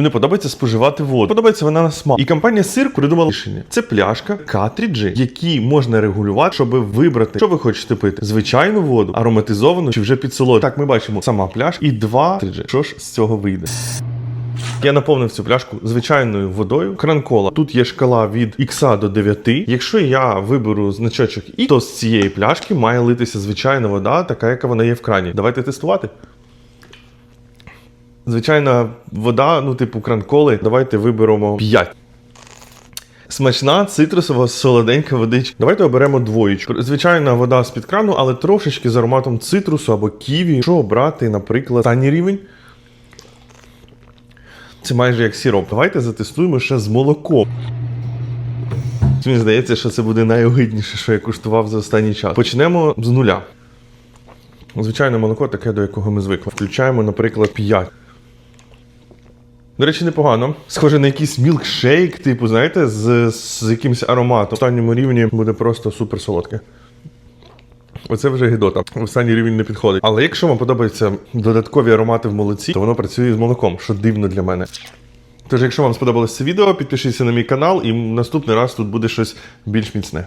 Не подобається споживати воду. Подобається вона на смак. І компанія сир придумала рішення. Це пляшка, картриджі, які можна регулювати, щоб вибрати, що ви хочете пити: звичайну воду, ароматизовану чи вже підсолоджену. Так, ми бачимо сама пляшка і два картриджі. Що ж з цього вийде? Я наповнив цю пляшку звичайною водою. Кранкола. Тут є шкала від X до 9. Якщо я виберу значочок І, то з цієї пляшки має литися звичайна вода, така, яка вона є в крані. Давайте тестувати. Звичайна вода, ну, типу кранколи, давайте виберемо 5. Смачна цитрусова солоденька водичка. Давайте оберемо двоєчку. Звичайна вода з-під крану, але трошечки з ароматом цитрусу або ківі. Що обрати, наприклад, останній рівень. Це майже як сироп. Давайте затестуємо ще з молоком. Мені здається, що це буде найогидніше, що я куштував за останній час. Почнемо з нуля. Звичайне молоко таке, до якого ми звикли. Включаємо, наприклад, 5. До речі, непогано. Схоже на якийсь мілкшейк, типу, знаєте, з, з якимось ароматом. В останньому рівні буде просто супер солодке. Оце вже гидота. Останній рівень не підходить. Але якщо вам подобаються додаткові аромати в молоці, то воно працює з молоком, що дивно для мене. Тож, якщо вам сподобалось це відео, підпишіться на мій канал, і наступний раз тут буде щось більш міцне.